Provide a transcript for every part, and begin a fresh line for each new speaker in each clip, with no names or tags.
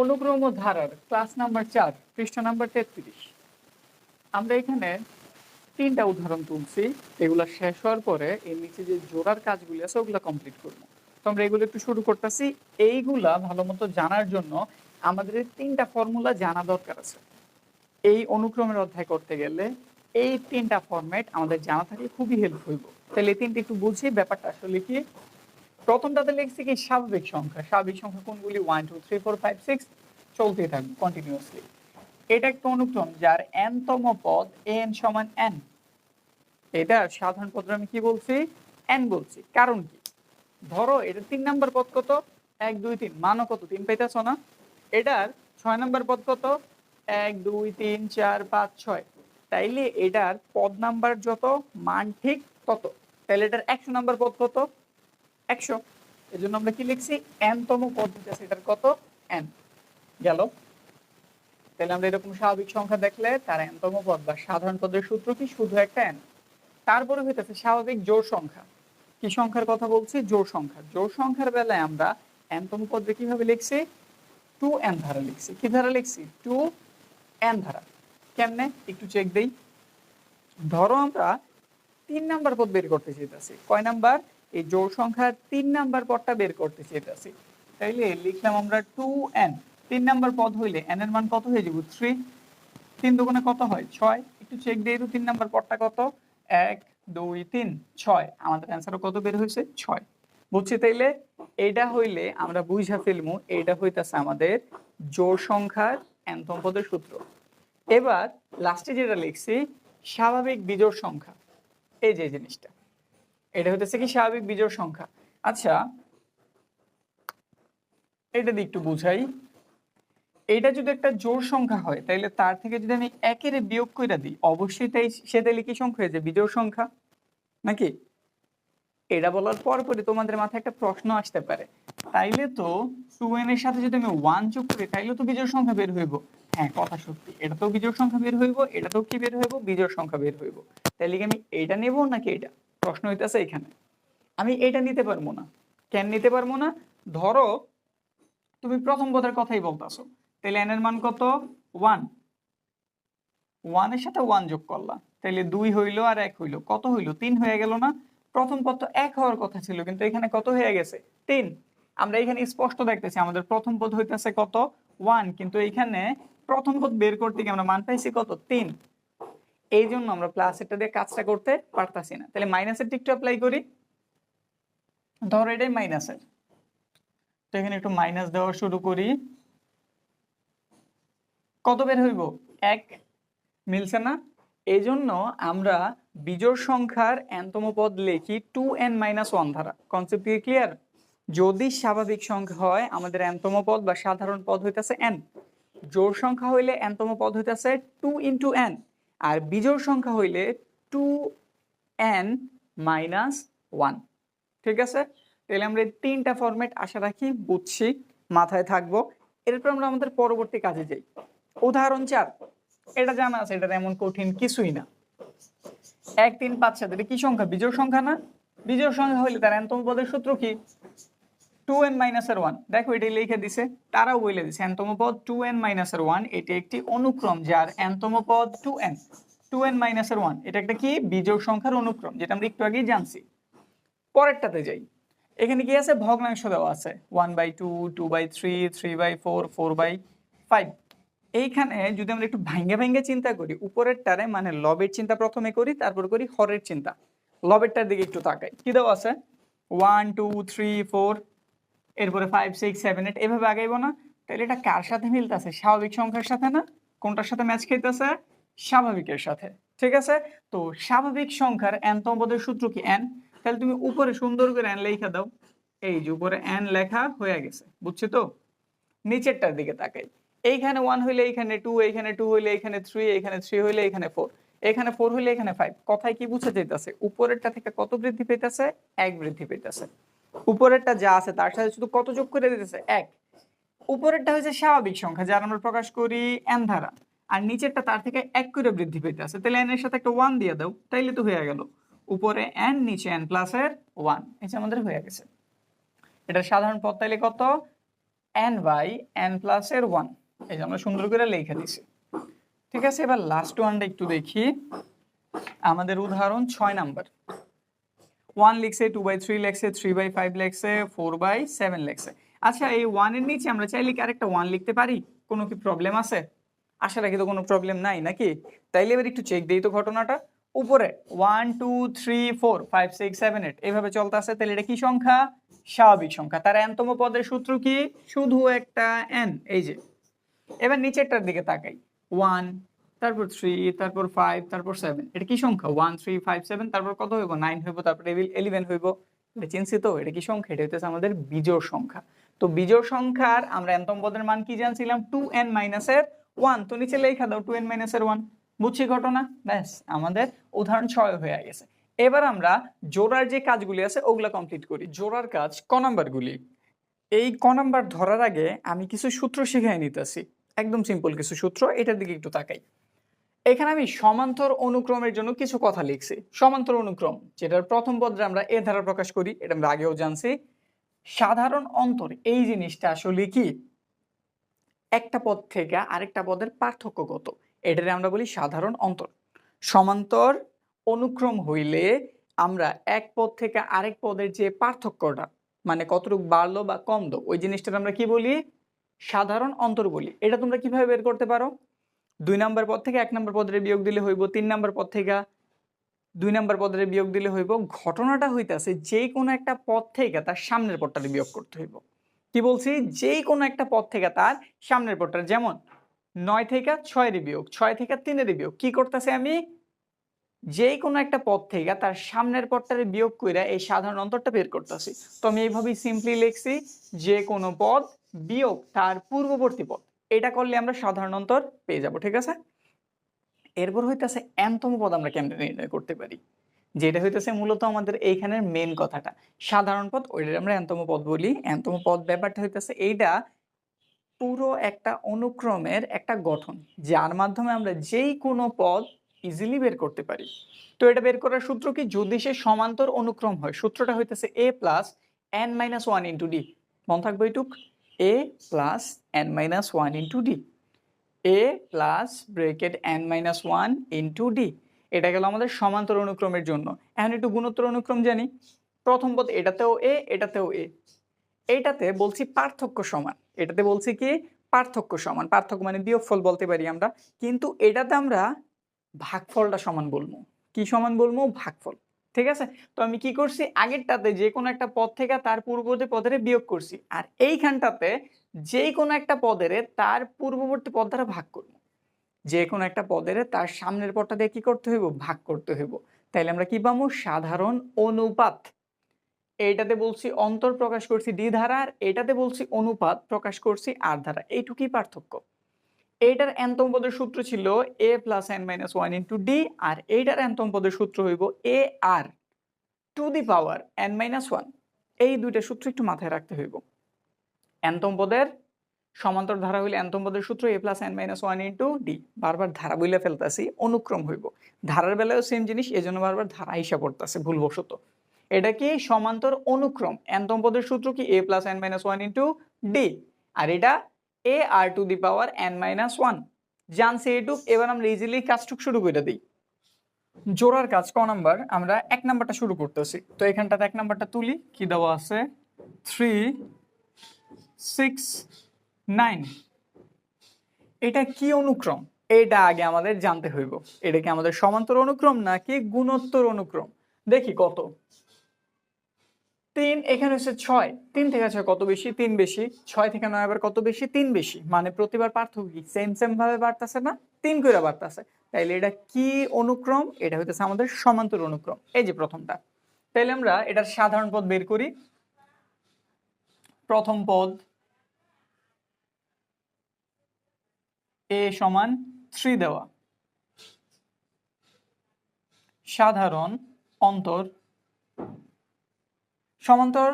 অনুক্রম ধারার class number চার, পৃষ্ঠা নাম্বার তেত্রিশ। আমরা এখানে তিনটা উদাহরণ তুলছি। এগুলো শেষ হওয়ার পরে এর নিচে যে জোড়ার কাজগুলি আছে, ওগুলো কমপ্লিট করব। তো আমরা এগুলো একটু শুরু করতেছি। এইগুলা ভালো মতো জানার জন্য আমাদের তিনটা ফর্মুলা জানা দরকার আছে। এই অনুক্রমের অধ্যায় করতে গেলে এই তিনটা ফরম্যাট আমাদের জানা থাকলে খুবই হেল্প হইব। তাহলে এই তিনটা একটু বুঝি ব্যাপারটা আসলে কি প্রথমটাতে লিখছি কি স্বাভাবিক সংখ্যা। স্বাভাবিক সংখ্যা কোনগুলি? One two three four five six চলতেই থাকবে কন্টিনিউয়াসলি এটা একটা অনুক্রম যার n তম পদ এন সমান এন এটা সাধারণ পদ আমি কি বলছি? এন বলছি। কারণ কি? ধরো, এটা তিন নাম্বার পদ কত? এক, দুই, তিন। মানও কত? তিন পাইতেছ না? এটার ছয় নাম্বার পদ কত? এক, দুই, তিন, চার, পাঁচ, ছয়। তাইলে এটার পদ নাম্বার যত, মান ঠিক তত। তাইলে এটার একশো নাম্বার পদ কত? একশো। এই জন্য আমরা কি লিখছি? n তম পদ আছে, এটার কত? n গেল। তাহলে আমরা এরকম স্বাভাবিক সংখ্যা দেখলে তার n তম পদ বা সাধারণ পদের সূত্র কি? শুধু একটা n তারপরে হইতেছে স্বাভাবিক জোড় সংখ্যা। কি সংখ্যার কথা বলছি? জোর সংখ্যা। জোর সংখ্যার বেলায় আমরা n তম পদে কীভাবে লিখছি? টু এন ধারা লিখছি। কি ধারা লিখছি? টু এন ধারা। কেমনে? একটু চেক দেই। ধরো আমরা তিন নাম্বার পদ বের করতে চাইতেছি। কয় নাম্বার? এই জোড় সংখ্যার তিন নাম্বার পদটা বের করতে চাইতেছি। তাইলে লিখলাম আমরা টু এন তিন নাম্বার পদ হইলে এন এর মান কত হয়ে যাবে? থ্রি তিন দুগুণে কত হয়? ছয়। একটু চেক দিয়ে তো তিন নাম্বার পদটা কত? এক, দুই, তিন, ছয়। আমাদের অ্যান্সারও কত বের হয়েছে? ছয়। বুঝছি তাইলে? এইটা হইলে আমরা বুঝা ফেলমু এইটা হইতাছে আমাদের জোড় সংখ্যার এনতম পদের সূত্র। এবার লাস্টে যেটা লিখছি, স্বাভাবিক বিজোড় সংখ্যা। এই যে জিনিসটা। এটা হতেছে কি স্বাভাবিক বিজোড় সংখ্যা। আচ্ছা এটা দিয়ে একটু বুঝাই। এটা যদি একটা জোড় সংখ্যা হয় তাহলে তার থেকে যদি আমি একের বিয়োগ করে দিই, অবশ্যই তাই সে তাহলে কি সংখ্যা হয়েছে বিজোড় সংখ্যা। নাকি? এটা বলার পর পরে তোমাদের মাথায় একটা প্রশ্ন আসতে পারে। তাইলে তো টু এন এর সাথে যদি আমি ওয়ান যোগ করি, তাইলে তো বিজোড় সংখ্যা বের হইব। হ্যাঁ কথা সত্যি। এটা তো বিজোড় সংখ্যা বের হইব এটা তো কি বের হইব? বিজোড় সংখ্যা বের হইব। তাইলে কি আমি এটা নেব নাকি এটা প্রশ্ন হইতেছে এখানে। আমি এটা নিতে পারব না। কেন নিতে পারব না? ধরো, তুমি প্রথম পদের কথাই বলতাছো। তাহলে এন এর মান কত? ওয়ান ওয়ানের সাথে ওয়ান যোগ করলাম তাহলে দুই হইল আর এক হইল। কত হইল? তিন হয়ে গেল না? প্রথম পদ তো এক হওয়ার কথা ছিল, কিন্তু এখানে কত হয়ে গেছে? তিন। আমরা এখানে স্পষ্ট দেখতেছি, আমাদের প্রথম পদ হইতেছে কত? ওয়ান কিন্তু এখানে প্রথম পদ বের করতে গিয়ে আমরা মান পাইছি কত? তিন। এই জন্য আমরা প্লাস এটা দিয়ে কাজটা করতে পারতাছি না। তাহলে মাইনাসের দিকটা অ্যাপ্লাই করি। ধরো এটাই মাইনাসের তো এখানে একটু মাইনাস দেওয়া শুরু করি। কত বের হইব? এক। মিলছে না? এই জন্য আমরা বিজোড় সংখ্যার এনতম পদ লিখি টু এন মাইনাস ওয়ান ধারা। কনসেপ্ট কি ক্লিয়ার যদি স্বাভাবিক সংখ্যা হয়, আমাদের এনতম পদ বা সাধারণ পদ হইতেছে এন জোড় সংখ্যা হইলে এনতম পদ হইতেছে টু ইন্টু এন আর বিজোড় সংখ্যা হইলে টু এন মাইনাস ওয়ান ঠিক আছে? তাহলে আমরা তিনটা ফরম্যাট আশা রাখি বুঝছি, মাথায় থাকব। এরপর আমরা আমাদের পরবর্তী কাজে যাই। উদাহরণ চার। এটা জানা আছে এটা এমন কঠিন কিছুই না। এক তিন পাঁচ সাত, এটা কি সংখ্যা? বিজোড় সংখ্যা না? বিজোড় সংখ্যা হইলে তার এনতম পদের সূত্র কি? টু এন মাইনাস এর ওয়ান দেখো, এটি লিখে দিছে, তারাও বলে দিছে এনতম পদ টু এন মাইনাস এর ওয়ান এটি একটি অনুক্রম, যার এনতম পদ two n two n one এটা একটা কি? বিজোড় সংখ্যার অনুক্রম, যেটা আমরা একটু আগেই জানছি। পরেরটাতে যাই। এখানে কি আছে? ভগ্নাংশ দেওয়া আছে। One by two two by three three by four four by five এইখানে যদি আমরা একটু ভাঙ্গে ভাঙ্গে চিন্তা করি উপরের টারে মানে লবের চিন্তা প্রথমে করি, তারপর করি হরের চিন্তা। লবেরটার দিকে একটু তাকাই। কি দেওয়া আছে? ওয়ান টু থ্রি ফোর এরপরে ফাইভ সিক্স সেভেন এইট এভাবে আগাইবো না। তাহলে এটা কার সাথে মিলতেছে? স্বাভাবিক সংখ্যার সাথে না? কোনটার সাথে ম্যাচ খাইতেছে স্বাভাবিকের সাথে। ঠিক আছে? তো স্বাভাবিক সংখ্যার এনতম পদের সূত্র কি এন তাহলে তুমি উপরে সুন্দর করে এন লেখা দাও। এই যে উপরে এন লেখা হয়ে গেছে। বুঝছ তো? নিচেরটার দিকে তাকাই। এইখানে ওয়ান হইলে এইখানে টু এইখানে টু হইলে এখানে থ্রি এখানে থ্রি হইলে এখানে ফোর এখানে ফোর হইলে এখানে ফাইভ কথায় কি বুঝে যাইতেছে? উপরেরটা থেকে কত বৃদ্ধি পেতেছে এক বৃদ্ধি পেতেছে উপরেরটা যা আছে তার সাথে শুধু কত যোগ করে দিতেছে? এক। উপরেরটা হচ্ছে স্বাভাবিক সংখ্যা, যার আমরা প্রকাশ করি এন ধারা। আর নিচেরটা তার থেকে এক করে বৃদ্ধি পেতেছে তাহলে এন এর সাথে একটা ওয়ান দিয়ে দাও, তাইলে তো হয়ে গেল। উপরে এন নিচে এন প্লাস এর ওয়ান এই যে আমাদের হয়ে গেছে। এটা সাধারণ পদ তাইলে কত? এন বাই এন প্লাস এর ওয়ান এই যে আমরা সুন্দর করে লিখে দিছি। ঠিক আছে, এবার লাস্ট ওয়ানটা একটু দেখি। আমাদের উদাহরণ ছয় নাম্বার। ওয়ান লিখছে টু বাই থ্রি লেখছে থ্রি বাই ফাইভ লেখছে ফোর বাই সেভেন লেখছে আচ্ছা এই ওয়ানের নিচে আমরা চাইলে কি আরেকটা ওয়ান লিখতে পারি? কোনো কি প্রবলেম আছে? আশা রাখি তো কোনো প্রবলেম নাই নাকি? তাইলে এবার একটু চেক দিই তো ঘটনাটা। উপরে one two three four five six seven eight এইভাবে চলতে আছে। তাহলে এটা কি সংখ্যা? স্বাভাবিক সংখ্যা। তার এনতম পদের সূত্র কি? শুধু একটা এন এই যে। এবার নিচেরটার দিকে তাকাই। ওয়ান তারপর থ্রি তারপর ফাইভ তারপর সেভেন এটা কি সংখ্যা? ওয়ান থ্রি ফাইভ সেভেন তারপর কত হইব? নাইন হইব, তারপর ইলেভেন হইব। এটা চিনছি তো? এটা কি সংখ্যা? এটা হইতেছে আমাদের বিজোড় সংখ্যা। তো বিজোড় সংখ্যার আমরা এনতম পদের মান কি জানছিলাম? টু এন মাইনাসের ওয়ান তো নিচে লেখা দাও টু এন মাইনাসের ওয়ান বুঝছি ঘটনা? ব্যাস, আমাদের উদাহরণ ছয় হয়ে গেছে। এবার আমরা জোড়ার যে কাজগুলি আছে, ওগুলা কমপ্লিট করি। জোড়ার কাজ, ক নাম্বারগুলি এই ক নাম্বার ধরার আগে আমি কিছু সূত্র শিখাই নিতেছি। একদম সিম্পল কিছু সূত্র, এটার দিকে একটু তাকাই। এখানে আমি সমান্তর অনুক্রমের জন্য কিছু কথা লিখছি। সমান্তর অনুক্রম, যেটার প্রথম পদে আমরা এ ধারা প্রকাশ করি, এটা আমরা আগেও জানছি। সাধারণ অন্তর, এই জিনিসটা আসলে কি? একটা পদ থেকে আরেকটা পদের পার্থক্য কত এটারে আমরা বলি সাধারণ অন্তর। সমান্তর অনুক্রম হইলে আমরা এক পদ থেকে আরেক পদের যে পার্থক্যটা মানে কতটুকু বাড়লো বা কমলো, ওই জিনিসটা আমরা কি বলি? সাধারণ অন্তর বলি। এটা তোমরা কীভাবে বের করতে পারো? দুই নাম্বার পদ থেকে এক নাম্বার পদের বিয়োগ দিলে হইব, তিন নাম্বার পদ থেকে দুই নাম্বার পদের বিয়োগ দিলে হইব। ঘটনাটা হইতাছে যে কোনো একটা পদ থেকে তার সামনের পদটারে বিয়োগ করতে হইব। কি বলছি? যে কোনো একটা পদ থেকে তার সামনের পদটা যেমন নয় থেকে ছয়ের বিয়োগ, ছয় থেকে তিনের বিয়োগ, কি করতেছে আমি? যে কোনো একটা পদ থেকে তার সামনের পদটারে বিয়োগ করে এই সাধারণ অন্তরটা বের করতেছি। তো আমি এইভাবেই সিম্পলি লিখছি, যে কোনো পদ বিয়োগ তার পূর্ববর্তী পদ। এটা করলে আমরা সাধারণ অন্তর পেয়ে যাব, ঠিক আছে? এরপর হইতেছে এনতম পদ আমরা কেমনে নির্ণয় করতে পারি? যেটা হইতেছে মূলত আমাদের এইখানের মেন কথাটা। সাধারণ পদ ওইটা আমরা এনতম পদ বলি। এনতম পদ ব্যাপারটা হইতেছে এইটা পুরো একটা অনুক্রমের একটা গঠন, যার মাধ্যমে আমরা যেই কোনো পদ ইজিলি বের করতে পারি। তো এটা বের করার সূত্র কি? যদি সে সমান্তর অনুক্রম হয়, সূত্রটা হইতেছে a plus n minus one into d মন থাকবে এইটুক? A plus n minus one into d a plus bracket n minus one into d এটা গেল আমাদের সমান্তর অনুক্রমের জন্য। এখন একটু গুণোত্তর অনুক্রম জানি। প্রথম পদ এটাতেও এ এটাতেও এ এটাতে বলছি পার্থক্য সমান। এটাতে বলছি কি? পার্থক্য সমান। পার্থক্য মানে বিয়োগফল বলতে পারি আমরা। কিন্তু এটাতে আমরা ভাগফলটা সমান বলব। কি সমান বলব? ভাগফল। ঠিক আছে? তো আমি কি করছি? আগেরটাতে যে কোনো একটা পদ থেকে তার পূর্ববর্তী পদের বিয়োগ করছি। আর এইখানটাতে যে কোনো একটা পদের তার পূর্ববর্তী পদ দ্বারা ভাগ করব। যে কোনো একটা পদের তার সামনের পদটা দিয়ে কি করতে হইব? ভাগ করতে হইব। তাইলে আমরা কি পাবো? সাধারণ অনুপাত। এইটাতে বলছি অন্তর প্রকাশ করছি দ্বিধারা আর এটাতে বলছি অনুপাত প্রকাশ করছি আর ধারা। এইটুকুই পার্থক্য। এইটার এনতম পদের সূত্র ছিল a plus n minus one into d আর এইটার এনতম পদের সূত্র হইব a r to the power n minus one এই দুইটা সূত্র একটু মাথায় রাখতে হইব। এনতম পদের সমান্তর ধারা হইলে এনতম পদের সূত্র a plus n minus one into d বারবার ধারা বইলে ফেলতেছি, অনুক্রম হইব। ধারার বেলায়ও সেম জিনিস, এজন্য বারবার ধারা হিসাব পড়তেছে ভুলবশত। এটা কি সমান্তর অনুক্রম? এনতম পদের সূত্র কি a plus n minus one into d আর এটা a r to the power n minus one জানছি এটুক এবার আমরা ইজিলি কাজটুক শুরু করে দিই। জোড়ার কাজ ক নাম্বার, আমরা এক নাম্বারটা শুরু করতেছি। তো এখানটাতে এক নাম্বারটা তুলি, কি দেওয়া আছে? থ্রি সিক্স নাইন এটা কি অনুক্রম? এটা আগে আমাদের জানতে হইব। এটা কি আমাদের সমান্তর অনুক্রম নাকি গুণোত্তর অনুক্রম? দেখি কত। তিন, এখানে হচ্ছে ছয়। তিন থেকে ছয় কত বেশি? তিন বেশি। ছয় থেকে নয় আবার কত বেশি? তিন বেশি। মানে প্রতিবার পার্থক্য কি? সেম সেম ভাবে বাড়তেছে না? তিন করে বাড়তেছে। তাইলে এটা কি অনুক্রম? এটা হইতেছে আমাদের সমান্তর অনুক্রম। এই যে প্রথমটা। তাইলে আমরা এটার সাধারণ পদ বের করি। প্রথম পদ এ সমান থ্রি দেওয়া। সাধারণ অন্তর সমান্তর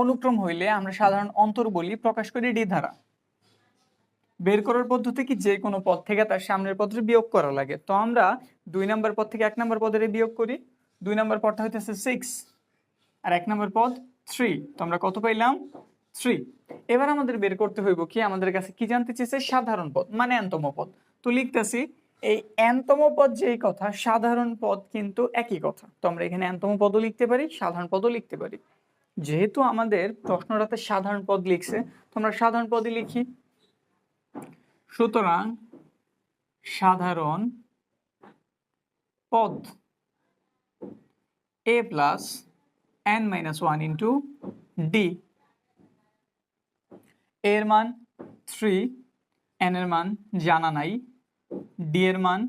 অনুক্রম হইলে আমরা সাধারণ অন্তর বলি প্রকাশ করি ডি ধারা। বের করার পদ্ধতি কি? যে কোনো পদ থেকে তার সামনের পদে বিয়োগ করা লাগে। তো আমরা দুই নম্বর পদ থেকে এক নম্বর পদের বিয়োগ করি। দুই নম্বর পদটা হইতেছে সিক্স আর এক নম্বর পদ থ্রি তো আমরা কত পাইলাম? থ্রি এবার আমাদের বের করতে হইব কি? আমাদের কাছে কি জানতে চেয়েছে? সাধারণ পদ মানে এনতম পদ। তো লিখতেছি এই এনতম পদ যেই কথা, সাধারণ পদ কিন্তু একই কথা। তো আমরা এখানে এনতম পদও লিখতে পারি, সাধারণ পদও লিখতে পারি। যেহেতু আমাদের প্রশ্নটাতে সাধারণ পদ লিখছে, তো আমরা সাধারণ পদই লিখি। সুতরাং সাধারণ পদ a plus n minus one into d এর মান থ্রি এন এর মান জানা নাই। ডি এর মান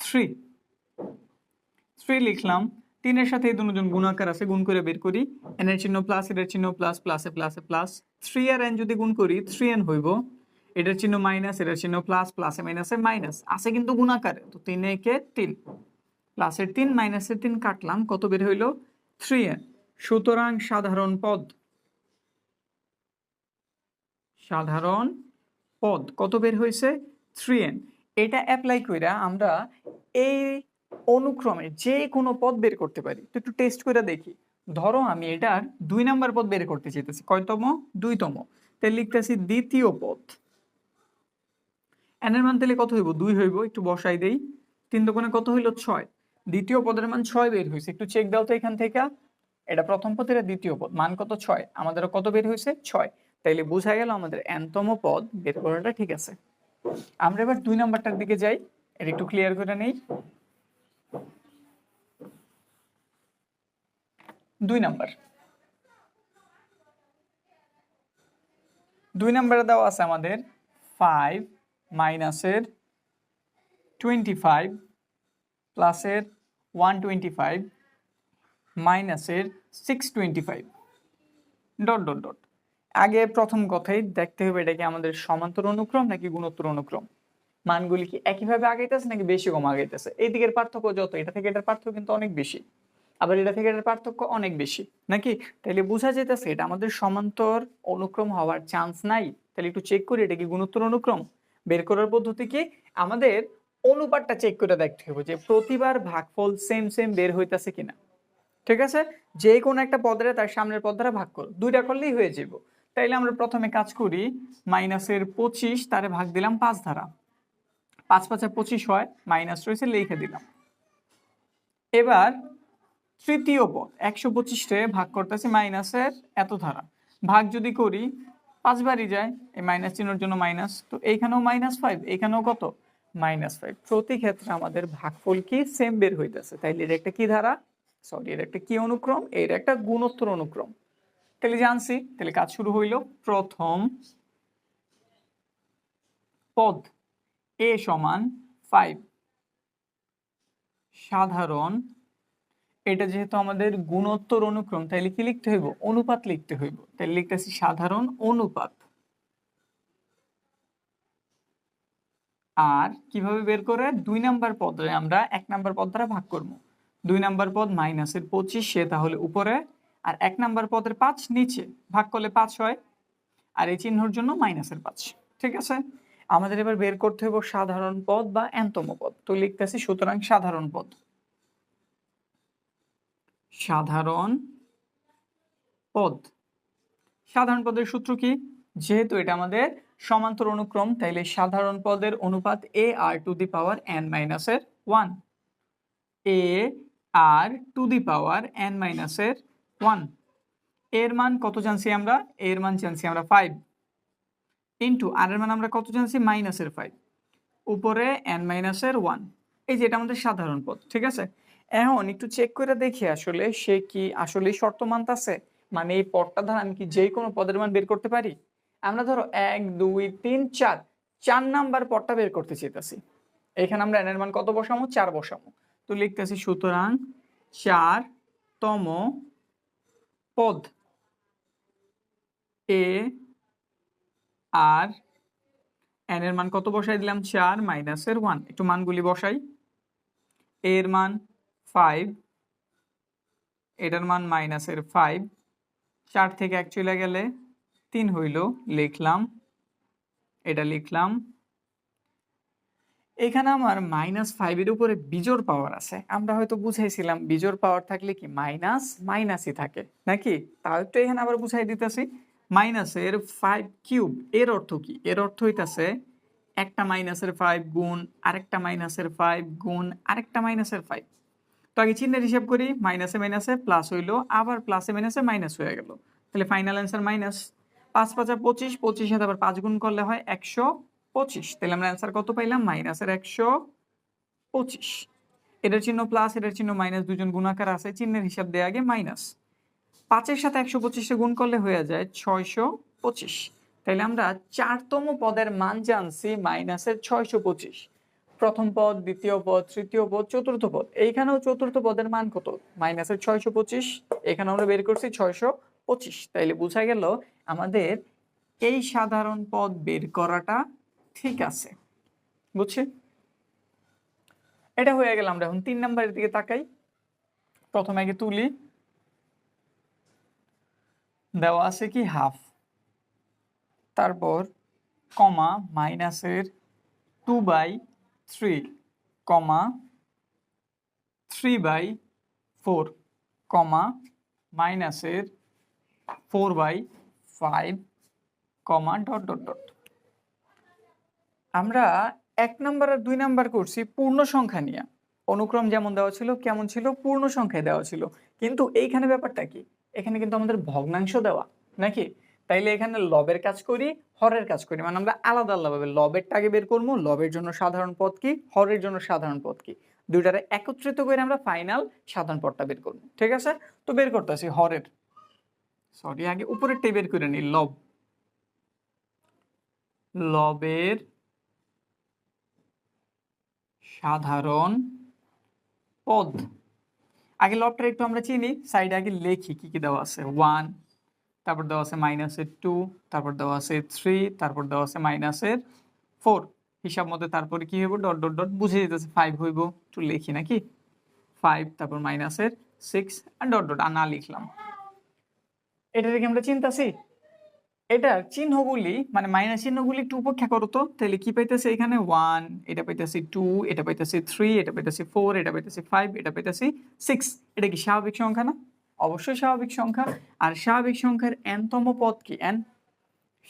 থ্রি থ্রি লিখলাম তিনের সাথে এই দুজন গুণাকার আছে, গুণ করে বের করি। এন এর চিহ্ন প্লাস এটার চিহ্ন প্লাস প্লাসে প্লাসে প্লাস থ্রি আর এন যদি গুণ করি থ্রি এন হইব। এটার চিহ্ন মাইনাস এটার চিহ্ন প্লাস প্লাসে মাইনাসে মাইনাস আছে কিন্তু গুণাকারে, তো তিন একে তিন। প্লাসের তিন মাইনাসের তিন কাটলাম, কত বের হইল? থ্রি এন সুতরাং সাধারণ পদ। সাধারণ পদ, কত বের হয়েছে থ্রি এন এটা অ্যাপ্লাই কইরা আমরা এই অনুক্রমে যে কোনো পদ বের করতে পারি। তো একটু টেস্ট করে দেখি। ধরো আমি এটার দুই নাম্বার পদ বের করতে চাইতেছি। কয়তম? দুইতম। তাহলে লিখতেছি দ্বিতীয় পদ। এনের মান তাহলে কত হইব? দুই হইব। একটু বসাই দেই। তিন দোকানে কত হইল? ছয়। দ্বিতীয় পদের মান ছয় বের হয়েছে একটু চেক দাও তো এখান থেকে। এটা প্রথম পদ, এটা দ্বিতীয় পদ। মান কত? ছয়। আমাদের কত বের হয়েছে ছয়। তাইলে বোঝা গেল আমাদের এনতম পদ বের করাটা ঠিক আছে। আমরা এবার দুই নাম্বারটার দিকে যাই। এটা একটু ক্লিয়ার করে নেই। দুই নাম্বার। দুই নাম্বারে দেওয়া আছে আমাদের ফাইভ মাইনাসের টোয়েন্টি ফাইভ প্লাসের ওয়ান টোয়েন্টি ফাইভ মাইনাসের six twenty five dot dot dot. আগে প্রথম কথাই দেখতে হবে এটা কি আমাদের সমান্তর অনুক্রম নাকি গুণোত্তর অনুক্রম? মানগুলি কি একইভাবে আগাইতেছে নাকি বেশি কম আগাইতেছে? এই দিকের পার্থক্য যত, এটা থেকে এটার পার্থক্য কিন্তু অনেক বেশি। আবার এটা থেকে এটার পার্থক্য অনেক বেশি। নাকি? তাহলে বোঝা যেতেছে এটা আমাদের সমান্তর অনুক্রম হওয়ার চান্স নাই। তাহলে একটু চেক করি এটা কি গুণোত্তর অনুক্রম? বের করার পদ্ধতি কি? আমাদের অনুপাতটা চেক করে দেখতে হবে যে প্রতিবার ভাগফল সেম সেম বের হইতাছে কিনা। ঠিক আছে? যে কোনো একটা পদরে তার সামনের পদ দ্বারা ভাগ করো। দুইটা করলেই হয়ে যাব তাইলে আমরা প্রথমে কাজ করি, মাইনাসের পঁচিশ, তারে ভাগ দিলাম পাঁচ ধারা। পাঁচ পাঁচে পঁচিশ হয়, মাইনাস রয়েছে লিখে দিলাম। এবার তৃতীয় পদ, একশো পঁচিশে ভাগ করতেছি মাইনাসের এত ধারা। ভাগ যদি করি পাঁচবারই যায়, এই মাইনাস চিহ্নের জন্য মাইনাস, তো এইখানেও মাইনাস ফাইভ এইখানেও কত? মাইনাস ফাইভ প্রতি ক্ষেত্রে আমাদের ভাগফল কি সেম বের হইতেছে। তাইলে এর একটা কি ধারা? সরি এর একটা কি অনুক্রম? এর একটা গুণোত্তর অনুক্রম। তাহলে জানছি তাহলে কাজ শুরু হইল, প্রথম পদ এ সমান ফাইভ সাধারণ, এটা যেহেতু আমাদের গুণোত্তর অনুক্রম, তাইলে কি লিখতে হইব? অনুপাত লিখতে হইব। তাহলে লিখতেছি সাধারণ অনুপাত। আর কীভাবে বের করে? দুই নাম্বার পদে আমরা এক নাম্বার পদ দ্বারা ভাগ করব। দুই নাম্বার পদ মাইনাসের পঁচিশ তাহলে উপরে আর এক নাম্বার পদের পাঁচ নিচে। ভাগ করলে পাঁচ হয়। আর এই চিহ্নর জন্য মাইনাসের পাঁচ। ঠিক আছে? আমাদের এবার বের করতে হবে সাধারণ পদ বা এন্তম পদ। তো লিখতেছি সুতরাং সাধারণ পদ। সাধারণ পদ। সাধারণ পদের সূত্র কি? যেহেতু এটা আমাদের সমান্তর অনুক্রম, তাইলে সাধারণ পদের অনুপাত a r to the power n মাইনাসের one a r to the power n মাইনাসের ওয়ানের মান কত জানছি আমরা? এর মান জানছি আমরা ফাইভ ইন্টু আর এর মান আমরা কত জানছি? মাইনাসের ফাইভ উপরে এন মাইনাসের ওয়ান এই যে এটা আমাদের সাধারণ পদ, ঠিক আছে? এখন একটু চেক করে দেখি আসলে সে কি আসলে শর্ত মানতাছে? মানে এই পদটা দ্বারা আমি কি যে কোনো পদের মান বের করতে পারি? আমরা ধরো এক, দুই, তিন, চার। চার নাম্বার পদটা বের করতে চাইতেছি। এখানে আমরা এন এর মান কত বসামো? চার বসামো। তো লিখতেছি সুতরাং চার তম পদ। এ, আর, এন এর মান কত বসাই দিলাম? চার মাইনাসের ওয়ান একটু মানগুলি বসাই। এর মান ফাইভ এটার মান মাইনাসের ফাইভ চার থেকে এক চলে গেলে তিন হইল, লিখলাম। এটা লিখলাম। এখানে আমার মাইনাস ফাইভের উপরে বিজোর পাওয়ার আছে। আমরা হয়তো বুঝাইছিলাম বিজোর পাওয়ার থাকলে কি মাইনাস মাইনাসই থাকে, নাকি? তাও একটু এখানে আবার বুঝাই দিতেছি। মাইনাসের ফাইভ কিউব এর অর্থ কি? এর অর্থ হইতাছে একটা মাইনাসের ফাইভ গুণ আরেকটা মাইনাসের ফাইভ গুণ আরেকটা মাইনাসের ফাইভ তো আগে চিহ্নের হিসাব করি মাইনাসে মাইনাসে প্লাস হইল, আবার প্লাসে মাইনাসে মাইনাস হয়ে গেল। তাহলে ফাইনাল অ্যান্সার মাইনাস পাঁচ পাঁচা পঁচিশ পঁচিশ সাথে আবার পাঁচ গুণ করলে হয় একশো পঁচিশ। তাহলে আমরা অ্যান্সার কত পাইলাম? মাইনাসের একশো পঁচিশ। এটার চিহ্ন প্লাস এটার চিহ্ন মাইনাস দুজন গুণাকার আছে, চিহ্নের হিসাব দেওয়া আগে মাইনাস পাঁচের সাথে একশো পঁচিশে গুণ করলে হয়ে যায় ছয়শো পঁচিশ। তাইলে আমরা চারতম পদের মান জানছি মাইনাসের ছয়শো পঁচিশ। প্রথম পদ, দ্বিতীয় পদ, তৃতীয় পদ, চতুর্থ পদ। এইখানেও চতুর্থ পদের মান কত? মাইনাসের ছয়শো পঁচিশ, এখানে আমরা বের করছি ছয়শো পঁচিশ। তাইলে বোঝা গেল আমাদের এই সাধারণ পদ বের করাটা ঠিক আছে। বুঝছি? এটা হয়ে গেল আমরা এখন তিন নাম্বারের দিকে তাকাই। প্রথমে আগে তুলি। দেওয়া আছে কি হাফ। তারপর কমা মাইনাসের two by three, comma three by four, comma মাইনাসের four by five, comma dot dot dot. আমরা এক নাম্বার আর দুই নাম্বার করছি পূর্ণ সংখ্যা নিয়ে। অনুক্রম যেমন দেওয়া ছিল, কেমন ছিল? পূর্ণ সংখ্যায় দেওয়া ছিল। কিন্তু এইখানে ব্যাপারটা কি? এখানে কিন্তু আমাদের ভগ্নাংশ দেওয়া, নাকি? তাইলে এখানে লবের কাজ করি, হরের কাজ করি। মানে আমরা আলাদা আলাদাভাবে লবেরটা আগে বের করব, লবের জন্য সাধারণ পদ কি, হরের জন্য সাধারণ পদ কি। দুইটারে একত্রিত করে আমরা ফাইনাল সাধারণ পদটা বের করব, ঠিক আছে? তো বের করতেছি হরের। সরি আগে উপরেরটাই বের করে নিই, লব। লবের সাধারণ পদ। আগে লবটা একটু আমরা চিনি সাইডে আগে লেখি কি কি দেওয়া আছে। ওয়ান তারপর দেওয়া আছে মাইনাসের টু তারপর দেওয়া আছে থ্রি তারপর দেওয়া আছে মাইনাসের ফোর হিসাব মতো তারপরে কি হইব? ডট ডট ডট বুঝে যেতেছে ফাইভ হইব। একটু লেখি নাকি? ফাইভ তারপর মাইনাসের সিক্স আর ডট ডট আর না লিখলাম। এটা কি আমরা চিন্তাছি এটার চিহ্নগুলি মানে মাইনাস চিহ্নগুলি একটু উপেক্ষা করো তো। তাহলে কি পাইতেছে এখানে? ওয়ান এটা পাইতেছি টু এটা পাইতেছি থ্রি এটা পাইতেছি ফোর এটা পাইতেছি ফাইভ এটা পাইতেছি সিক্স এটা কি স্বাভাবিক সংখ্যা না? অবশ্যই স্বাভাবিক সংখ্যা। আর স্বাভাবিক সংখ্যার এনতম পদ কি? এন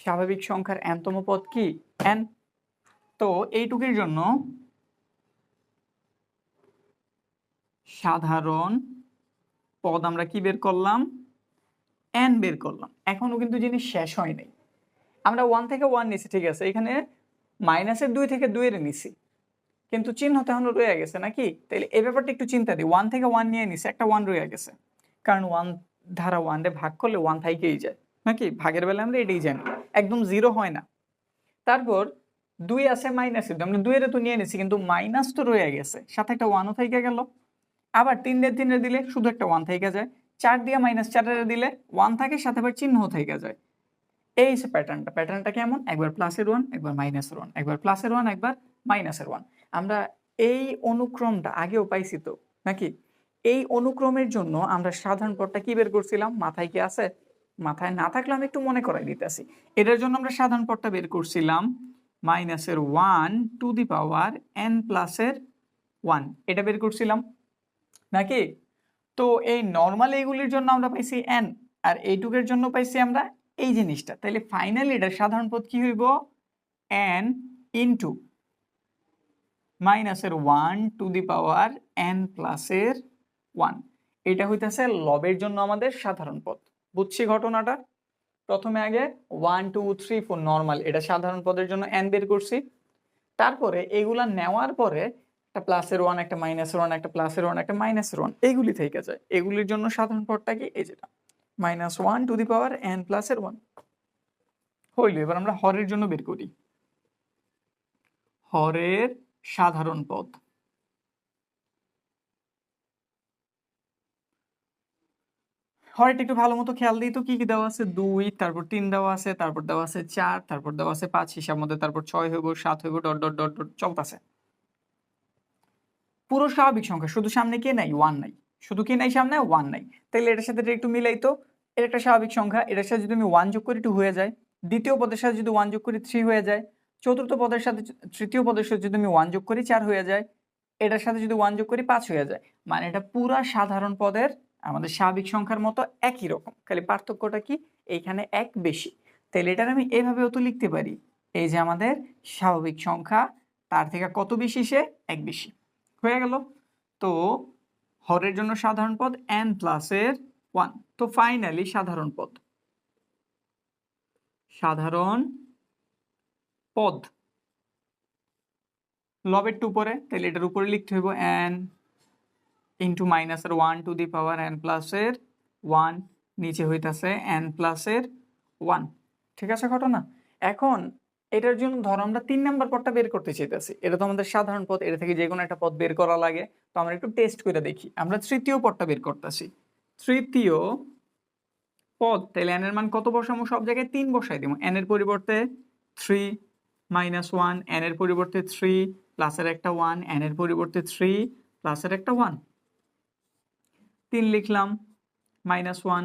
স্বাভাবিক সংখ্যার এনতম পদ কি? এন তো এইটুকুর জন্য সাধারণ পদ আমরা কি বের করলাম? এন বের করলাম। এখনও কিন্তু জিনিস শেষ হয় নাই। আমরা ওয়ান থেকে ওয়ান নিছি, ঠিক আছে? এখানে মাইনাসের দুই থেকে দুইয়ের নিছি। কিন্তু চিহ্ন তো এখনও রয়ে গেছে নাকি? তাহলে এই ব্যাপারটা একটু চিন্তা দিই। ওয়ান থেকে ওয়ান নিয়ে নিছি, একটা ওয়ান রয়ে গেছে। কারণ ওয়ান ধারা ওয়ান রে ভাগ করলে ওয়ান থাইকেই যায়, নাকি? ভাগের বেলা আমরা এটাই জানি। একদম জিরো হয় না। তারপর দুই আছে মাইনাস আমরা দুইয়ের তো নিয়ে নিছি, কিন্তু মাইনাস তো রয়ে গেছে। সাথে একটা ওয়ানও থেকে গেল। আবার তিন রে তিন রে দিলে শুধু একটা ওয়ান থেকে যায়। চার দিয়ে মাইনাস চারের দিলে ওয়ান থাকে, সাথে আবার চিহ্ন থেকে যায়। এই হচ্ছে প্যাটার্নটা প্যাটার্নটা কেমন? একবার প্লাসের ওয়ান একবার মাইনাসের ওয়ান একবার প্লাসের ওয়ান একবার মাইনাসের ওয়ান আমরা এই অনুক্রমটা আগেও পাইছি তো, নাকি? এই অনুক্রমের জন্য আমরা সাধারণ পদটা কি বের করছিলাম? মাথায় কি আছে? মাথায় না থাকলে আমি একটু মনে করাই দিতেছি। এটার জন্য আমরা সাধারণ পদটা বের করছিলাম মাইনাসের one to the power n প্লাসের ওয়ান এটা বের করছিলাম, নাকি? তো এই নর্মাল এইগুলির জন্য আমরা পাইছি এন আর এইটুকের জন্য পাইছি আমরা এই জিনিসটা। তাহলে ফাইনালি এটার সাধারণ পদ কি হইব? এন ইনটু মাইনাসের one to the power n প্লাসের ওয়ান এটা হইতেছে লবের জন্য আমাদের সাধারণ পদ। বুঝছি ঘটনাটা? প্রথমে আগে one two three four normal এটা সাধারণ পদের জন্য এন বের করছি। তারপরে এগুলা নেওয়ার পরে একটা প্লাসের ওয়ান একটা মাইনাসের ওয়ান একটা প্লাসের ওয়ান একটা মাইনাসের ওয়ান এইগুলি থেকে যায়। এগুলির জন্য সাধারণ পদটা কি? এই যেটা। Minus one to the power n প্লাসের ওয়ান হইল, এবার আমরা হরের জন্য বের করি। হরের সাধারণ পদ। হরেরটা একটু ভালো মতো খেয়াল দিই তো, কি কি দেওয়া আছে? দুই, তারপর তিন দেওয়া আছে, তারপর দেওয়া আছে চার, তারপর দেওয়া আছে পাঁচ, হিসাব মধ্যে তারপর ছয় হইব, সাত হইব, ডট ডট ডট ডট, চলতেছে। পুরো স্বাভাবিক সংখ্যা, শুধু সামনে কে নাই? ওয়ান নাই। শুধু কে নাই, সামনে ওয়ান নাই। তাহলে এটার সাথে একটু মিলাই তো এটা একটা স্বাভাবিক সংখ্যা। এটার সাথে যদি আমি ওয়ান যোগ করি টু হয়ে যায়। দ্বিতীয় পদের সাথে যদি ওয়ান যোগ করি থ্রি হয়ে যায়। চতুর্থ পদের সাথে তৃতীয় পদের সাথে যদি আমি ওয়ান যোগ করি, চার হয়ে যায়। এটার সাথে যদি ওয়ান যোগ করি, পাঁচ হয়ে যায়। মানে এটা পুরা সাধারণ পদের, আমাদের স্বাভাবিক সংখ্যার মতো একই রকম। খালি পার্থক্যটা কি? এইখানে এক বেশি। তাহলে এটার আমি এভাবেও তো লিখতে পারি। এই যে আমাদের স্বাভাবিক সংখ্যা, তার থেকে কত বেশি সে? এক বেশি। হয়ে গেল। তো হরের জন্য সাধারণ পদ এন প্লাসের ওয়ান তো ফাইনালি সাধারণ পদ। সাধারণ পদ। লবের টু পরে তাহলে এটার উপরে লিখতে হইব এন ইন্টু মাইনাসের one to the power n প্লাসের ওয়ান নিচে হইতাছে এন প্লাসের ওয়ান ঠিক আছে, ঘটনা? এখন এটার জন্য ধরো আমরা তিন নাম্বার পদটা বের করতে চাইতেছি। এটা তো আমাদের সাধারণ পদ, এটা থেকে যে কোনো একটা পদ বের করা লাগে। তো আমরা একটু টেস্ট করে দেখি। আমরা তৃতীয় পদটা বের করতেছি। তৃতীয় পদ, তাহলে এন এর মান কত বসামো? সব জায়গায় তিন বসাই দিব এন এর পরিবর্তে থ্রি মাইনাস ওয়ানের পরিবর্তে থ্রি প্লাসের একটা ওয়ান এন এর পরিবর্তে থ্রি প্লাসের একটা ওয়ান তিন লিখলাম মাইনাস ওয়ান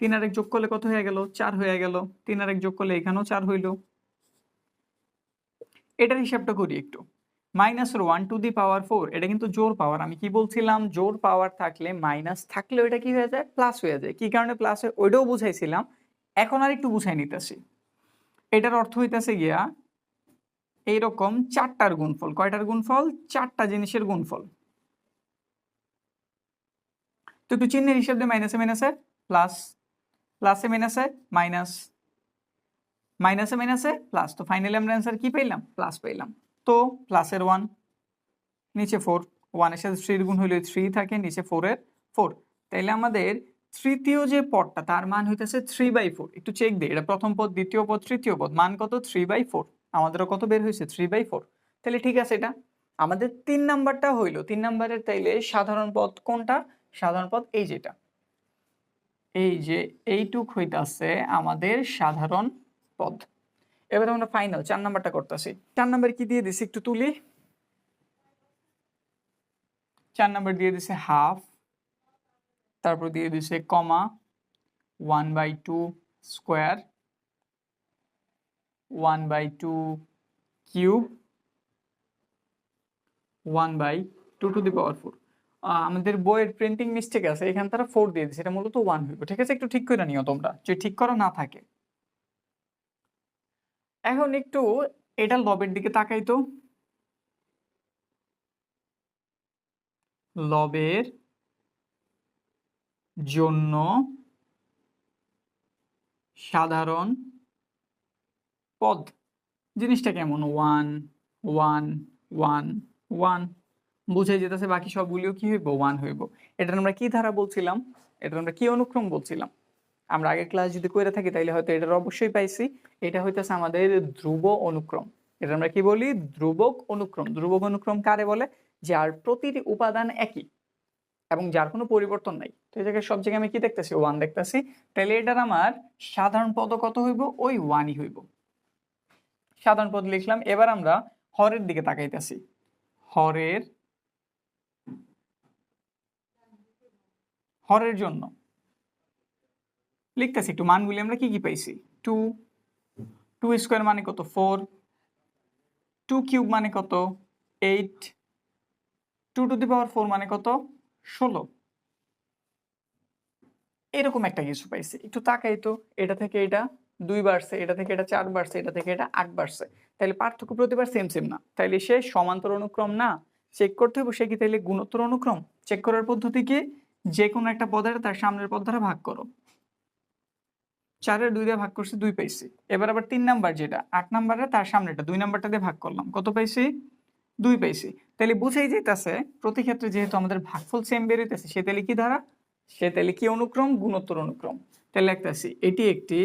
তিন আর এক যোগ করলে কত হয়ে গেল? চার হয়ে গেল। তিন আর এক যোগ করলে এখানেও চার হইল। এটার হিসাবটা করি একটু। মাইনাসের one to the power four এটা কিন্তু জোর পাওয়ার আমি কি বলছিলাম? জোর পাওয়ার থাকলে মাইনাস থাকলে ওইটা কি হয়ে যায়? প্লাস হয়ে যায়। কি কারণে প্লাস হয়? ওইটাও বুঝাইছিলাম। এখন আর একটু বুঝাই নিতেছি। এটার অর্থ হইতেছে গিয়া, এইরকম চারটার গুণফল। কয়টার গুণফল? চারটা জিনিসের গুণফল। তো একটু চিহ্নের হিসাব দিয়ে মাইনাসে মাইনাসে প্লাস প্লাসে মাইনাসে মাইনাস মাইনাসে মাইনাসে প্লাস তো ফাইনালি আমরা অ্যান্সার কি পেলাম? প্লাস পেলাম। তো প্লাসের ওয়ান নিচে ফোর ওয়ানের সাথে থ্রির গুণ হইলে থ্রি থাকে, নিচে ফোরের ফোর তাইলে আমাদের তৃতীয় যে পদটা, তার মান হইতেছে থ্রি বাই ফোর একটু চেক দিই, এটা প্রথম পদ, দ্বিতীয় পদ, তৃতীয় পদ, মান কত? থ্রি বাই ফোর আমাদেরও কত বের হয়েছে থ্রি বাই ফোর তাহলে ঠিক আছে এটা। আমাদের তিন নাম্বারটা হইল। তিন নাম্বারের তাইলে সাধারণ পদ কোনটা? সাধারণ পদ এই যেটা। এই যে এইটুক হইতাছে আমাদের সাধারণ পদ। এবার আমরা ফাইনাল চার নাম্বারটা করতেছি। চার নাম্বার কি দিয়ে দিছি? একটু তুলি। চার নাম্বার দিয়ে দিছে হাফ তারপর দিয়ে দিছে comma one by two square one by two cube one by two to the power four আমাদের বইয়ের প্রিন্টিং মিস্টেক আছে, এখানে তারা ফোর দিয়ে দিচ্ছে এটা মূলত ওয়ান হইব। ঠিক আছে? একটু ঠিক করে নিও তোমরা। যে ঠিক করা, না থাকে। এখন একটু এটা লবের দিকে তাকাই তো। লবের জন্য সাধারণ পদ। জিনিসটা কেমন? One one one one. বুঝে যেতেছে বাকি সবগুলিও কি হইব? ওয়ান হইব। এটা আমরা কি ধারা বলছিলাম? এটা আমরা কি অনুক্রম বলছিলাম? আমরা আগের ক্লাস যদি করে থাকি, তাইলে হয়তো এটার অবশ্যই পাইছি। এটা হইতেছে আমাদের ধ্রুব অনুক্রম। এটা আমরা কি বলি? ধ্রুবক অনুক্রম। ধ্রুবক অনুক্রম কারে বলে? যার প্রতিটি উপাদান একই এবং যার কোনো পরিবর্তন নাই। তো এই জায়গায় সব জায়গায় আমি কি দেখতেছি? ওয়ান দেখতেছি। তাহলে এটার আমার সাধারণ পদ কত হইব? ওই ওয়ানই হইব। সাধারণ পদ লিখলাম। এবার আমরা হরের দিকে তাকাইতেছি। হরের হরের জন্য। লিখতেছি, একটু মানগুলি আমরা কি কি পাইছি? টু টু স্কোয়ার মানে কত? ফোর টু কিউব মানে কত? Eight two to the power four মানে কত? ষোলো। এরকম একটা কিছু পাইছি। একটু তাকাই তো, এটা থেকে এটা দুই বাড়ছে, এটা থেকে এটা চার বাড়ছে, এটা থেকে এটা আট বাড়ছে। তাহলে পার্থক্য প্রতিবার সেম সেম না। তাইলে সে সমান্তর অনুক্রম না চেক করতে হবে সে কি তাইলে গুণোত্তর অনুক্রম? চেক করার পদ্ধতি কি? যে কোনো একটা পদের তার সামনের পদ দ্বারা ভাগ করো। চারের দুই দিয়ে ভাগ করছি, দুই পাইছি। এবার আবার তিন নাম্বার যেটা, আট নাম্বারে তার সামনেটা, দুই নাম্বারটা দিয়ে ভাগ করলাম। কত পাইছি? দুই পাইছি। তাহলে বুঝেই যেতেছে প্রতি ক্ষেত্রে যেহেতু আমাদের ভাগফল সেম বেরোইতেছে সে তাহলে কি ধারা? সে তাহলে কি অনুক্রম? গুণোত্তর অনুক্রম। তাহলে লিখতেছি, এটি একটি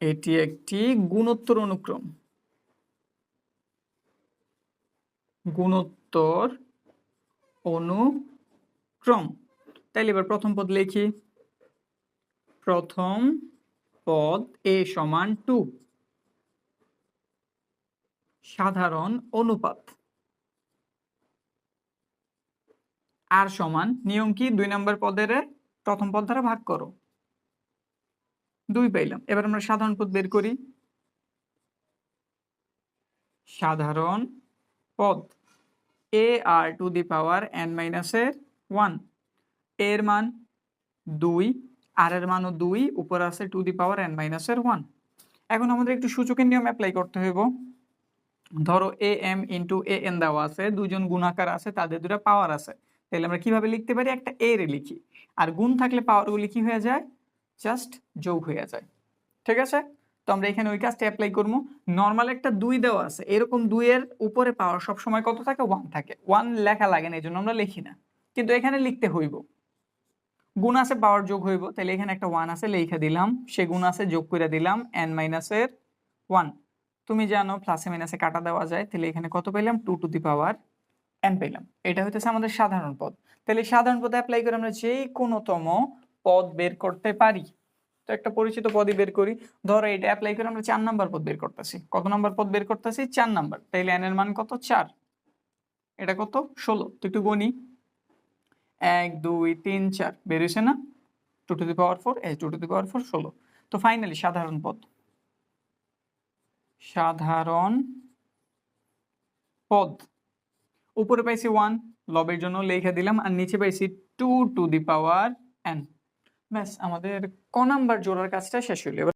এটি একটি গুণোত্তর অনুক্রম। গুণোত্তর অনুক্রম। তাইলে এবার প্রথম পদ লিখি। প্রথম পদ এ সমান টু। সাধারণ অনুপাত। আর সমান নিয়ম কি? দুই নম্বর পদের প্রথম পদ দ্বারা ভাগ করো। দুই পাইলাম। এবার আমরা সাধারণ পদ বের করি। সাধারণ পদ a r to the power n মাইনাসের ওয়ান। এর মান দুই আর এর মানও দুই, উপরে আছে টু দি পাওয়ার এন মাইনাসের ওয়ান এখন আমাদের একটু সূচকের নিয়ম অ্যাপ্লাই করতে হইব। ধরো a m into a n দেওয়া আছে দুজন গুণাকার আছে, তাদের দুটা পাওয়ার আছে। তাহলে আমরা কীভাবে লিখতে পারি? একটা এ রে লিখি। আর গুণ থাকলে পাওয়ারগুলি কি হয়ে যায়? জাস্ট যোগ হয়ে যায়। ঠিক আছে? তো আমরা এখানে ওই কাজটা অ্যাপ্লাই করব। নর্মাল একটা দুই দেওয়া আছে, এরকম দুইয়ের উপরে পাওয়ার সবসময় কত থাকে? ওয়ান থাকে। ওয়ান লেখা লাগে না এই জন্য আমরা লিখি না। কিন্তু এখানে লিখতে হইব। গুণ আছে পাওয়ার যোগ হইব। তাহলে এখানে একটা ওয়ান আছে, লেখা দিলাম। সে গুণ আছে, যোগ করে দিলাম এন মাইনাসের ওয়ান তুমি জানো প্লাসে মাইনাসে কাটা দেওয়া যায় তাহলে এখানে কত পেলাম two to the power n পেলাম এটা হইতেছে আমাদের সাধারণ পদ। তাহলে সাধারণ পদে অ্যাপ্লাই করে আমরা যে কোনোতম পদ বের করতে পারি। তো একটা পরিচিত পদই বের করি। ধরো এটা অ্যাপ্লাই করে আমরা চার নাম্বার পদ বের করতেছি। কত নাম্বার পদ বের করতেছি? চার নাম্বার। তাইলে এন এর মান কত? চার। এটা কত? ষোলো। তো একটু গণি এক, দুই, তিন, চার। বের হয়েছে না? Two to the power four, এই two to the power four, ষোলো। তো ফাইনালি সাধারণ পদ। সাধারণ পদ। উপরে পাইছি ওয়ান লবের জন্য লেখা দিলাম, আর নিচে পাইছি two to the power n ব্যাস, আমাদের ক নাম্বার জোড়ার কাজটা শেষ এবার